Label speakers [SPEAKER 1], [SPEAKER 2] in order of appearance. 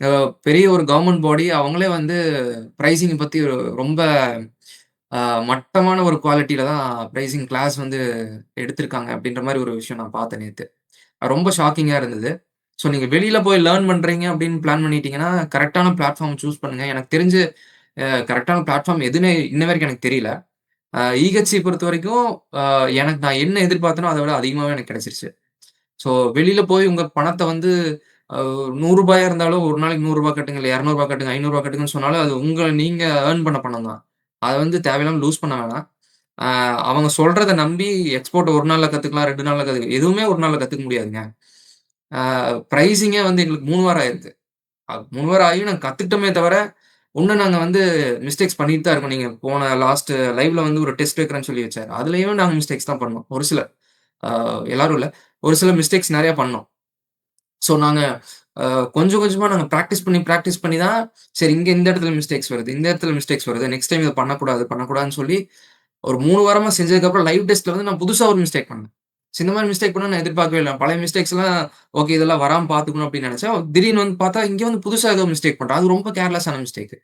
[SPEAKER 1] அ பெரிய ஒரு கவர்மெண்ட் பாடி அவங்களே வந்து பிரைசிங் பத்தி ரொம்ப அ மட்டமான ஒரு குவாலிட்டில தான் பிரைசிங் கிளாஸ் வந்து எடுத்திருக்காங்க அப்படின்ற மாரி ஒரு விஷயம் நான் பார்த்தேன் நேத்து. ரொம்ப ஷாக்கிங்கா இருந்தது. ஸோ நீங்க வெளியில போய் லேர்ன் பண்றீங்க அப்படின்னு பிளான் பண்ணிட்டீங்கன்னா, கரெக்ட்டான பிளாட்ஃபார்ம் சூஸ் பண்ணுங்க. எனக்கு தெரிஞ்சு அ கரெக்ட்டான பிளாட்ஃபார்ம் எதுன்னு இன்ன வரைக்கும் எனக்கு தெரியல. அ பொறுத்த வரைக்கும் பொறுத்தவரைக்கும் அ எனக்கு நான் என்ன எதிர்பார்த்தனோ அத விட அதிகமாவே எனக்கு கிடைச்சிருச்சு. ஸோ வெளியில போய் உங்க பணத்த வந்து நூறுரூபாயா இருந்தாலும் ஒரு நாளைக்கு நூறுரூபா கட்டுங்க, இல்லை இரநூறுபா கட்டுங்க, ஐநூறுரூவா கட்டுங்கன்னு சொன்னாலும் அது உங்க நீங்க ஏர்ன் பண்ண பணம் தான். அதை வந்து தேவையில்லாமல் லூஸ் பண்ண வேணாம். அவங்க சொல்றத நம்பி எக்ஸ்போர்ட் ஒரு நாளில் கத்துக்கலாம், 2 நாள்ல கத்துக்கலாம். எதுவுமே ஒரு நாளில் கத்துக்க முடியாதுங்க. ப்ரைஸிங்கே வந்து எங்களுக்கு மூணு வாரம் ஆயிருக்கு. மூணு வாரம் ஆகியும் நாங்கள் கத்துக்கிட்டோமே தவிர, இன்னும் நாங்கள் வந்து மிஸ்டேக்ஸ் பண்ணிட்டு தான் இருக்கோம். நீங்கள் போன லாஸ்ட் லைவ்ல வந்து ஒரு டெஸ்ட் வைக்கிறேன்னு சொல்லி வச்சார் அதுலேயும் நாங்கள் மிஸ்டேக்ஸ் தான் பண்ணோம். ஒரு சில எல்லாரும் இல்லை ஒரு சில மிஸ்டேக்ஸ் நிறையா பண்ணோம். ஸோ நாங்கள் கொஞ்சம் கொஞ்சமாக நாங்கள் ப்ராக்டிஸ் பண்ணி, ப்ராக்டிஸ் பண்ணி தான் சரி இங்கே இந்த இடத்துல மிஸ்டேக்ஸ் வருது. இந்த இடத்துல மிஸ்டேக்ஸ் வருது. நெக்ஸ்ட் டைம் இதை பண்ணக்கூடாது, பண்ணக்கூடாதுன்னு சொல்லி ஒரு மூணு வாரமாக செஞ்சதுக்கப்புறம் லைவ் டெஸ்ட்ல வந்து நான் புதுசாக ஒரு மிஸ்டேக் பண்ணேன். இந்த மாதிரி மிஸ்டேக் பண்ண நான் எதிர்பார்க்கவே இல்லை பழைய மிஸ்டேக்ஸ்லாம் ஓகே இதெல்லாம் வராமல் பார்த்துக்கணும் அப்படின்னு நினச்சேன் திடீர்னு வந்து பார்த்தா, இங்கே வந்து புதுசாக ஏதோ மிஸ்டேக் பண்ணுறேன் அது ரொம்ப கேர்லெஸ்ஸான மிஸ்டேக்.